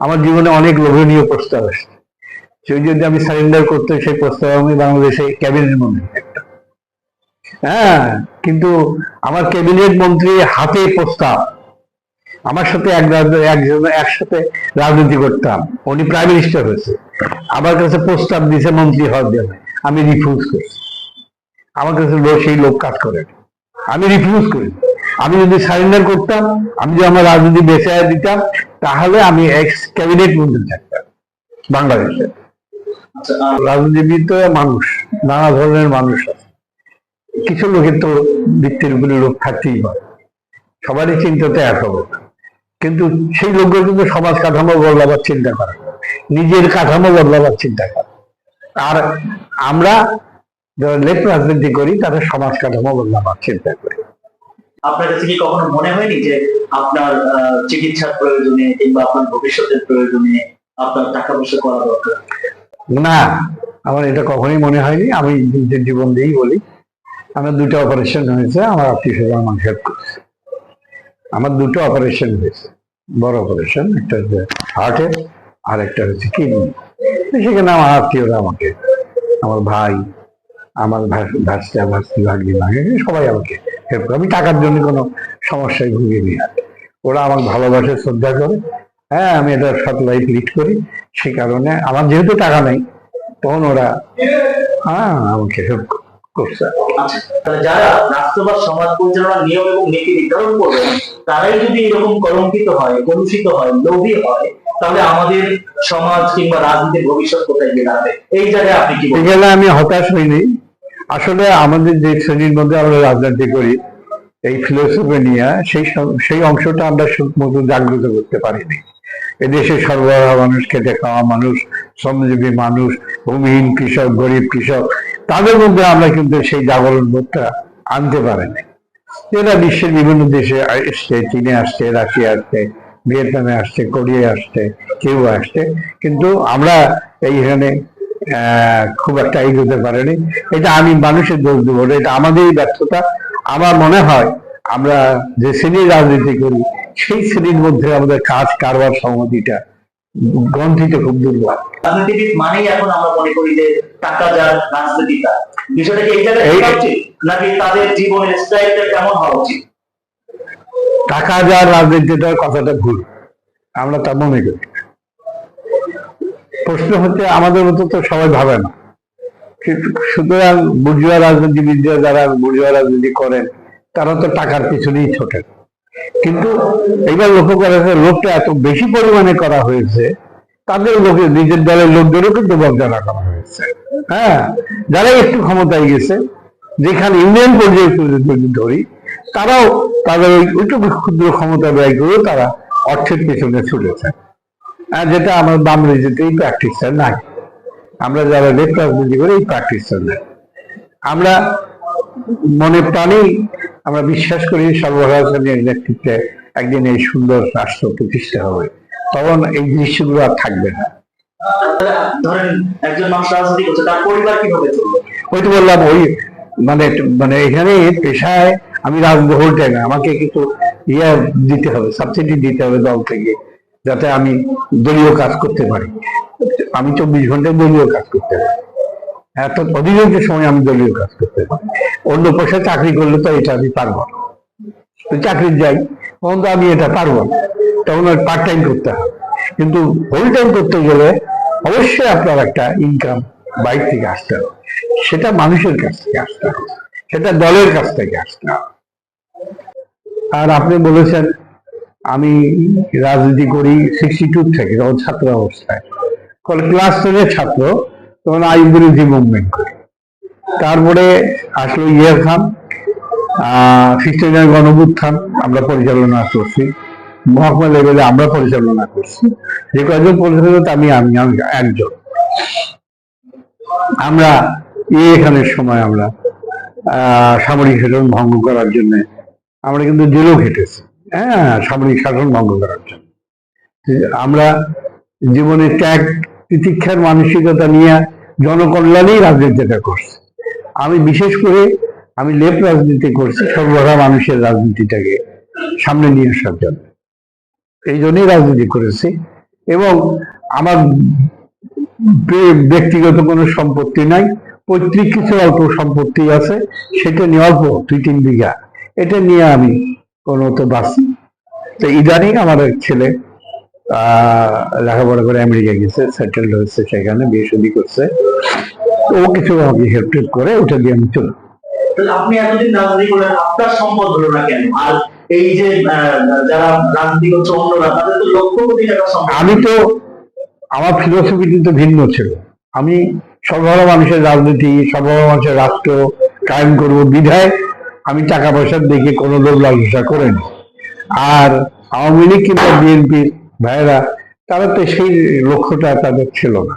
আমার জীবনে অনেক লোভনীয় প্রস্তাব আসছে। সেই যদি আমি সারেন্ডার করতে সেই প্রস্তাব আমি বাংলাদেশে ক্যাবিনেট মন্ত্রী। হ্যাঁ কিন্তু আমার ক্যাবিনেট মন্ত্রী হাতে প্রস্তাব। আমার সাথে এক একজন, একসাথে রাজনীতি করতাম। উনি প্রাইম মিনিস্টার হয়েছে। আমার কাছে প্রস্তাব দিছে মন্ত্রী হওয়ার জন্য। আমি রিফিউজ করছি। আমার কাছে সেই লোক কাজ করে আমি রিফিউজ করি। আমি যদি সারেন্ডার করতাম আমি যদি আমার রাজনীতি বেঁচে দিতাম তাহলে আমি এক্স ক্যাবিনেট মন্ত্রী থাকতাম বাংলাদেশে। আচ্ছা, রাজনীতিবিদ তো মানুষ নানা ধরনের মানুষ আছে। কিছু লোকের তো বৃত্তির উপরে লোক থাকতেই পারে। সবারই চিন্তাতে এক হবে। কিন্তু সেই লোকগুলো কিন্তু সমাজ কাঠামো বদলাবার চিন্তা করে। নিজের কাঠামো বদলাবার চিন্তা করে। আর আমরা যারা লেপ রাজনীতি করি তারা সমাজ কাঠামো বদলাবার চিন্তা করি। আপনার কাছে কি কখনো মনে হয়নি যে আপনার চিকিৎসার প্রয়োজনে কিংবা আপনার ভবিষ্যতের প্রয়োজনে আপনার টাকা পয়সা করা দরকার? না, আমার এটা কখনোই মনে হয়নি। আমি নিজের জীবন দিয়েই বলি। আমার দুটো অপারেশন হয়েছে, আমার আত্মীয় স্বজন আমাকে হেল্প আমার দুটো অপারেশন হয়েছে। বড় অপারেশন একটা হচ্ছে হার্টের আর একটা হচ্ছে কিডনি সেখানে আমার আত্মীয়রা আমাকে, আমার ভাই, আমার ভাস- ভাস্তা ভাস্তি ভাগ্নি ভাগে সবাই আমাকে হেল্প করে। আমি টাকার জন্য কোনো সমস্যায় ভুগিনি। আর ওরা আমার ভালোবাসে শ্রদ্ধা করে। হ্যাঁ আমি এটা সৎ লাইফ লিড করি। সেই কারণে আমার যেহেতু টাকা নেই তখন ওরা হ্যাঁ আমাকে হেল্প করছে। আচ্ছা যারা রাষ্ট্র সমাজ পরিচালনার নিয়ম এবং নীতি নির্ধারণ তারাই যদি এরকম কলঙ্কিত হয় কলুষিত হয় লোভী হয় তাহলে আমাদের সমাজ কিংবা রাজনীতির ভবিষ্যৎ কোথায় গিয়ে দাঁড়াবে? এই জায়গায় আপনি কি আমি হতাশ হইনি। আসলে আমাদের যে শ্রেণির মধ্যে আমরা রাজনীতি করি, এই ফিলোসফি নিয়ে সেই সেই অংশটা আমরা মতো জাগ্রত করতে পারিনি। এদেশে সরবরাহ মানুষ খেটে খাওয়া মানুষ, শ্রমজীবী মানুষ, ভূমিহীন কৃষক, গরিব কৃষক, তাদের মধ্যে আমরা কিন্তু সেই জাগরণ বোধটা আনতে পারিনি। এরা বিশ্বের বিভিন্ন দেশে এসছে চীনে আসছে, রাশিয়া আসছে, ভিয়েতনামে আসছে, কোরিয়ায় আসছে, কেউ আসছে। কিন্তু আমরা এইখানে খুব একটা এগোতে পারেনি। এটা আমি মানুষের দোষ দেবো এটা আমাদেরই ব্যর্থতা। আমার মনে হয় আমরা যে শ্রেণির রাজনীতি করি সেই শ্রেণির মধ্যে আমাদের কাজ কারবার সংহতিটা গ্রন্থিত খুব দুর্বল। রাজনীতিবিদ মানেই এখন আমরা মনে করি যে টাকা যার রাজনীতি তার। বিষয়টা কি এই জায়গায় উচিত নাকি তাদের জীবনের স্টাইলটা কেমন হওয়া উচিত? টাকা যার রাজনীতিটার কথাটা ভুল আমরা তা মনে করি। প্রশ্ন হচ্ছে, আমাদের মতো তো সবাই ভাবে না। সুতরাং বুর্জুয়া রাজনীতিবিদরা যারা বুর্জুয়া রাজনীতি করেন, তারা তো টাকার পিছনেই ছোটেন। কিন্তু এইবার লক্ষ্য করা হয়েছে লোকটা এত বেশি পরিমাণে করা হয়েছে, তাদের লোকে নিজের দলের লোকদেরও কিন্তু বঞ্চনা করা হয়েছে। হ্যাঁ যারা একটু ক্ষমতায় গেছে, যেখানে ইউনিয়ন পর্যায়ে যদি ধরি, তারাও তাদের ওই ক্ষুদ্র ক্ষমতা ব্যয় করেও তারা অর্থের পেছনে ছুটেছে। আর যেটা আমার বাম রাজনীতি এই প্র্যাকটিসটা নাই। আমরা যারা লেফট রাজনীতি করি এই প্র্যাকটিসটা নাই। আমরা মনে প্রাণেই আমরা বিশ্বাস করি সর্বরাজনের নেতৃত্বে একদিন এই সুন্দর রাষ্ট্র প্রতিষ্ঠা হবে। তখন এই দৃশ্যগুলো আর থাকবে না। ধরেন একজন মানুষ রাজনীতি করছে তার পরিবার কীভাবে চলবে? ওই তো বললাম ওই মানে মানে এখানে পেশায় আমি রাজনীতি হলতে না আমাকে কিন্তু ইয়ে দিতে হবে সাবসিডি দিতে হবে দল থেকে। যাতে আমি দলীয় কাজ করতে পারি। আমি চব্বিশ ঘন্টায় দলীয় কাজ করতে পারি। এত অধিকাংশ সময় আমি দলীয় কাজ করতে পারি। অন্য পেশায় চাকরি করলে তো এটা আমি পারব না। তো চাকরির যাই, তখন তো আমি এটা পারব না। তখন পার্ট টাইম করতে হবে। কিন্তু হোল টাইম করতে গেলে অবশ্যই আপনার একটা ইনকাম বাইরে থেকে আসতে হবে। সেটা মানুষের কাছ থেকে আসতে হবে। সেটা দলের কাছ থেকে আসতে হবে। আর আপনি বলেছেন আমি রাজনীতি করি সিক্সটি টু থেকে, তখন ছাত্র অবস্থায়। ক্লাস টেনের ছাত্র, তখন আইনবিরোধী মুভমেন্ট করি। তারপরে আসলো ইয়ার খান খ্রিস্টানের গণবুত্থান আমরা পরিচালনা করছি। মহকুমা লেভেলে আমরা পরিচালনা করছি। যে কয়েকজন পরিচালনা আমি আমি আমি একজন। আমরা এখানের সময় আমরা সামরিক শাসন ভঙ্গ করার জন্য আমরা কিন্তু জেলও খেটেছি। হ্যাঁ সামরিক শাসন ভঙ্গ করার জন্য। আমরা জীবনে ত্যাগ, তিতিক্ষার মানসিকতা নিয়ে জনকল্যাণেই রাজনীতিটা করছি। আমি বিশেষ করে আমি লেপ রাজনীতি করছি সর্বহারা মানুষের রাজনীতিটাকে সামনে নিয়ে আসার জন্য। এই জন্যই রাজনীতি করেছি এবং আমার ব্যক্তিগত কোনো সম্পত্তি নাই, পৈতৃক কিছু অল্প সম্পত্তি আছে, সেটা নিয়ে অল্প দুই, তিন বিঘা, এটা নিয়ে আমি কোনো তো বাঁচি তো ইদানিং আমার এক ছেলে আহ লেখাপড়া করে আমেরিকা গেছে সেটেলড হয়েছে সেখানে বিয়ে শাদী করছে। ও কিছু আমাকে হেল্প টেল্প করে ওটা দিয়ে আমি চলি। আপনি এতদিন রাজনীতি করলেন আপনার সম্পদ হলো না কেন? আর এই যে যারা রাজনীতি করছে অন্যরা তাদের তো লক্ষ কোটি টাকা সম্পদ। আমি তো আমার ফিলোসফিটি তো ভিন্ন ছিল। আমি সর্বহারা মানুষের রাজনীতি সর্বহারা মানুষের রাষ্ট্র কায়েম করব বিধায় আমি টাকা পয়সার দেখে কোনো লোক লালসা করেন। আর আওয়ামী লীগ কিংবা বিএনপির ভাইয়েরা, তারা তো সেই লক্ষ্যটা তাদের ছিল না।